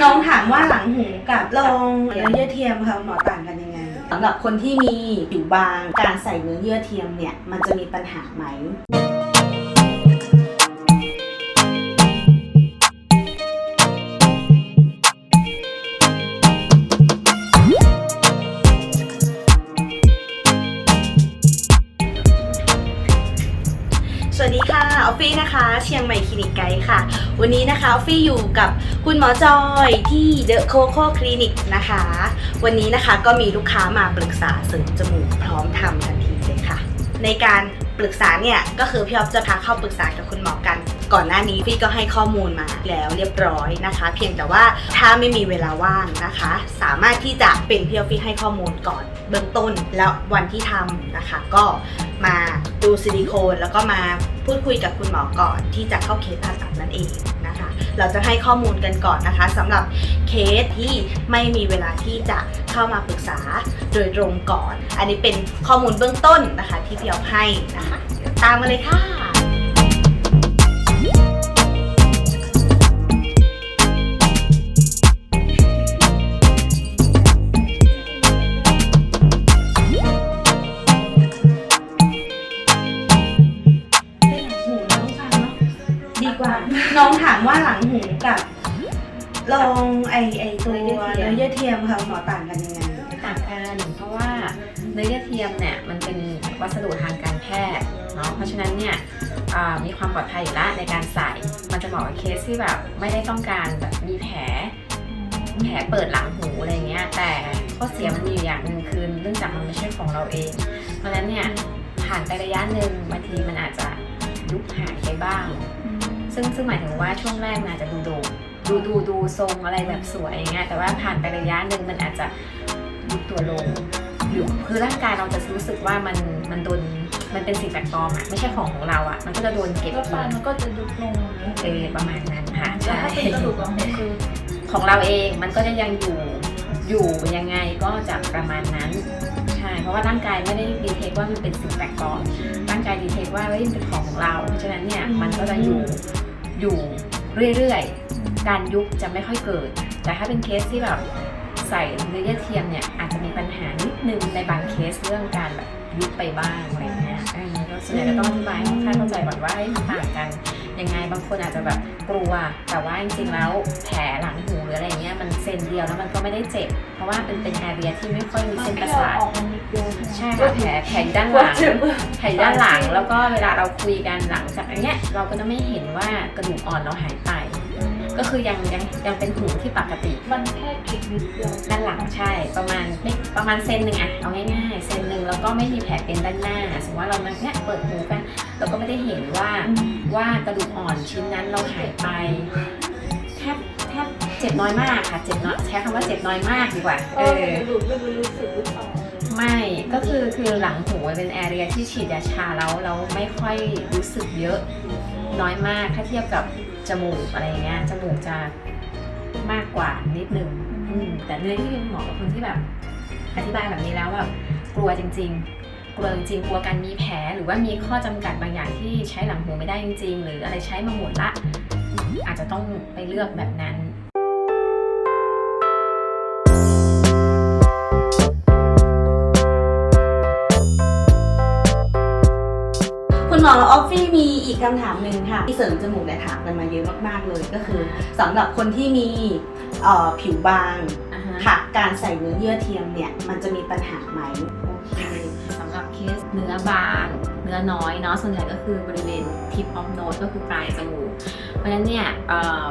น้องถามว่าหลังหูกับรองเนื้อเยื่อเทียมค่ะหมอต่างกันยังไง สำหรับคนที่มีผิวบาง การใส่เนื้อเยื่อเทียมเนี่ย มันจะมีปัญหาไหม สวัสดีค่ะออฟฟี่นะคะ เชียงใหม่คลินิกไกด์ค่ะ วันนี้นะคะออฟฟี่อยู่กับคุณหมอจอยที่เดอะโคโค่คลินิกนะคะ วันนี้นะคะก็มีลูกค้ามาปรึกษาเสริมจมูกพร้อมทำทันทีเลยค่ะ ในการปรึกษาเนี่ยก็คือพี่ออฟจะพาเข้าปรึกษากับคุณหมอกัน ก่อนหน้านี้พี่ก็ให้ข้อมูลมาแล้วเรียบร้อยนะคะ เพียงแต่ว่าถ้าไม่มีเวลาว่างนะคะ สามารถที่จะเป็นพี่ออฟฟี่ให้ข้อมูลก่อนเบื้องต้นแล้ววันที่ทำนะคะ ก็มาดูซิลิโคนแล้วก็มาพูดคุยกับคุณหมอก่อนที่จะเข้าเคสผ่าตัดนั่นเองนะคะ เราจะให้ข้อมูลกันก่อนนะคะสำหรับเคสที่ไม่มีเวลาที่จะเข้ามาปรึกษาโดยตรงก่อน อันนี้เป็นข้อมูลเบื้องต้นนะคะ ที่เพี่ออฟให้นะคะ ตามมาเลยค่ะ ดีกว่า น้องถามว่าหลังหูกับลองไอไอตัวเนื้อเยื่อเทียมค่ะหมอต่างกันยังไงต่างกันเพราะว่าเนื้อเยื่อเทียมเนี่ยมันเป็นวัสดุทางการแพทย์เนาะเพราะฉะนั้นเนี่ยอ่ามีความปลอดภัยอยู่แล้วในการใส่ มันจะเหมาะกับเคสที่แบบไม่ได้ต้องการแบบมีแผลแผลเปิดหลังหูอะไรเงี้ย แต่ข้อเสียมันมีอยู่อย่างหนึ่งคือเนื่องจากมันไม่ใช่ของเราเอง เพราะฉะนั้นเนี่ยผ่านไประยะหนึ่งบางทีมันอาจจะยุบหายไปบ้าง ซึ่งซึ่งหมายถึงว่าช่วงแรกมันอาจจะดูโดดูดูดูทรงอะไรแบบสวยอย่างเงี้ยแต่ว่าผ่านไประยะหนึ่งมันอาจจะยุบตัวลงหรือคือร่างกายเราจะรู้สึกว่ามันมันโดนมันเป็นสิ่งแปลกปลอมอะไม่ใช่ของของเราอะมันก็จะโดนเก็บแล้วฟัมานมันก็จะยุบลงอย่างนี้เออประมาณนั้นค่ะแล้วใช่ถ้าเป็นกระดูกของผมคือของเราเองมันก็จะยังอยู่อยู่ยังไงก็จะประมาณนั้นใช่เพราะว่าร่างกายไม่ได้ดีเทคว่ามันเป็นสิ่งแปลกปลอมร่างกายดีเทคว่าเฮ้ยมันเป็นของของเรา เพราะฉะนั้นเนี่ยมันก็จะอยู่ อยู่เรื่อยๆ การยุบจะไม่ค่อยเกิด แต่ถ้าเป็นเคสที่แบบใส่เนื้อเยื่อเทียมเนี่ยอาจจะมีปัญหานิดนึงในบางเคสเรื่องการแบบยุบไปบ้างอะไรเงี้ยเออก็ส่วนใหญ่ก็ต้องอธิบายให้เข้าใจก่อนว่ามันต่างกัน ยังไง บางคนอาจจะแบบกลัว แต่ว่าจริงๆแล้วแผลหลังหูหรืออะไรเงี้ยมันเซนเดียวแล้วมันก็ไม่ได้เจ็บ เพราะว่าเป็นเป็นแอเรียที่ไม่ค่อยมีมันเส้นปแค่ระสาท ออกมันนิดเดียวใช่ค่ะแผลแผลอยู่ด้านหลัง แผลอยู่ด้านหลังแล้วก็เวลาเราคุยกันหลังจากอันเนี้ยเราก็จะไม่เห็นว่ากระดูกอ่อนเราหายไป ก็คือยังยังยังเป็นหูที่ปกติ มันแค่กรีดนิดเดียวด้านหลังใช่ประมาณไม่ประมาณเซนหนึ่งอะเอาง่ายๆเซนหนึ่งแล้วก็ไม่มีแผลเป็นด้านหน้า สมมติว่าเรามาเนี่ยเปิดหูกันเราก็ไม่ได้เห็นว่าว่ากระดูกอ่อนชิ้นนั้นเราหายไปแทบแทบเจ็บน้อยมากค่ะเจ็บน้อยใช้คำว่าเจ็บน้อยมากดีกว่าเอเอออกระดูกไม่รู้สึกหรือเปล่าไม่ก็คือคือหลังหูเป็นแอเรียที่ฉีดยาชาแล้วเราไม่ค่อยรู้สึกเยอะน้อยมากถ้าเทียบกับ จมูกอะไรเงี้ยจมูกจะมากกว่านิดนึงอืมแต่เนื้อที่เหมาะกับคนที่แบบ อธิบายแบบนี้แล้วแบบกลัวจริง ๆ กลัวจริงๆกลัวการมีแผลหรือว่ามีข้อจำกัดบางอย่างที่ใช้หลังหูไม่ได้จริง ๆ หรืออะไรใช้มาหมดละ อาจจะต้องไปเลือกแบบนั้น คุณหมอออฟฟี่มีอีกคำถามหนึ่งค่ะ ที่เสริมจมูกเนี่ยถามกันมาเยอะมากๆเลยก็คือสำหรับคนที่มีเอ่อผิวบางอ่าฮะ ค่ะการใส่เนื้อเยื่อเทียมเนี่ยมันจะมีปัญหาไหม โอเคสำหรับเคสเนื้อบาง เนื้อน้อยเนาะส่วนใหญ่ก็คือบริเวณ tip of nose ก็คือปลายจมูก เพราะฉะนั้นเนี่ยเอ่อ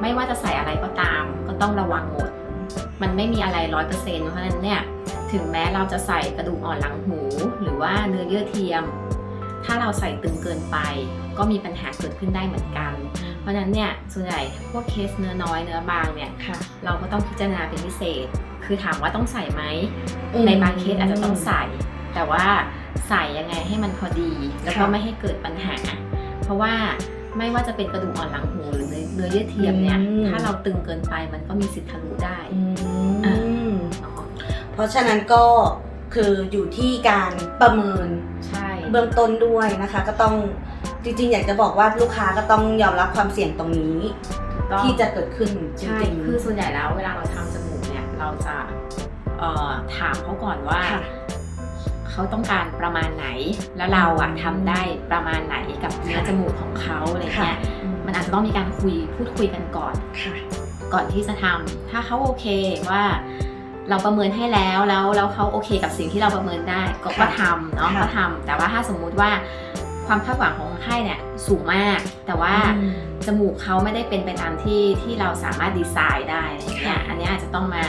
ไม่ว่าจะใส่อะไรก็ตาม ก็ต้องระวังหมด มันไม่มีอะไรร้อยเปอร์เซ็นต์เพราะฉะนั้นเนี่ยถึงแม้เราจะใส่กระดูกอ่อนหลังหู หรือว่าเนื้อเยื่อเทียม ถ้าเราใส่ตึงเกินไป ก็มีปัญหาเกิดขึ้นได้เหมือนกัน เพราะฉะนั้นเนี่ยส่วนใหญ่พวกเคสเนื้อน้อยเนื้อบางเนี่ยค่ะเราก็ต้องพิจารณาเป็นพิเศษ คือถามว่าต้องใส่ไหมในบางเคสอาจจะต้องใส่ แต่ว่าใส่ยังไงให้มันพอดี แล้วก็ค่ะไม่ให้เกิดปัญหา เพราะว่าไม่ว่าจะเป็นกระดูกอ่อนหลังหูหรือเนื้อเนื้อเยื่อเทียมเนี่ยอืมถ้าเราตึงเกินไปมันก็มีสิทธิ์ทะลุได้อืมอ่าเนาะเพราะฉะนั้นก็คืออยู่ที่การประเมินใช่ เบื้องต้นด้วยนะคะ ก็ต้องจริงๆ อยากจะบอกว่าลูกค้าก็ต้องยอมรับความเสี่ยงตรงนี้ ต้องที่จะเกิดขึ้นจใช่ริงๆคือส่วนใหญ่แล้วเวลาเราทำจมูกเนี่ยเราจะเอ่อถามเขาก่อนว่า ค่ะ เขาต้องการประมาณไหน แล้วเราอะทำได้ประมาณไหนกับเนื้อจมูกของเขาอะไรเงี้ยมันอาจจะต้องมีการคุยพูดคุยกันก่อน ค่ะ ก่อนที่จะทำถ้าเขาโอเคว่า เราประเมินให้แล้วแล้วแล้วเขาโอเคกับสิ่งที่เราประเมินได้ก็ค่ะก็ทำเนาะค่ะก็ทำแต่ว่าถ้าสมมุติว่าความคาดหวังของคนไข้เนี่ยสูงมาก แต่ว่าอืมจมูกเขาไม่ได้เป็นไปตามที่ที่เราสามารถดีไซน์ได้อะไรอย่างเงี้ยค่ะอันนี้อาจจะต้องมา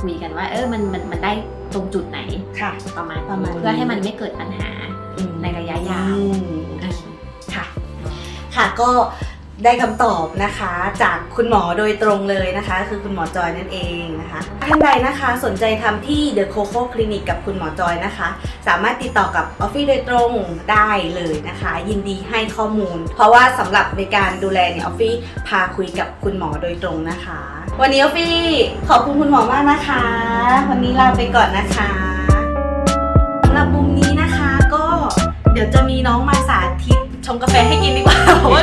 คุยกันว่า เออมันมันมันได้ตรงจุดไหนค่ะประมาณประมาณนี้นี้เพื่อให้มันไม่เกิดปัญหาในระยะยาวอืมอะค่ะค่ะก็ ได้คำตอบนะคะ จากคุณหมอโดยตรงเลยนะคะ คือคุณหมอจอยนั่นเองนะคะท่านใดนะคะสนใจทำที่ The Coco Clinic กับคุณหมอจอยนะคะ สามารถติดต่อกับออฟฟิศโดยตรงได้เลยนะคะ ยินดีให้ข้อมูล เพราะว่าสำหรับในการดูแลเนี่ยออฟฟิศพาคุยกับคุณหมอโดยตรงนะคะ วันนี้ออฟฟิศขอบคุณคุณหมอมากนะคะ วันนี้ลาไปก่อนนะคะสำหรับมุมนี้นะคะก็เดี๋ยวจะมีน้องมาสาธิตชงกาแฟให้กินดีกว่าเพราะว่า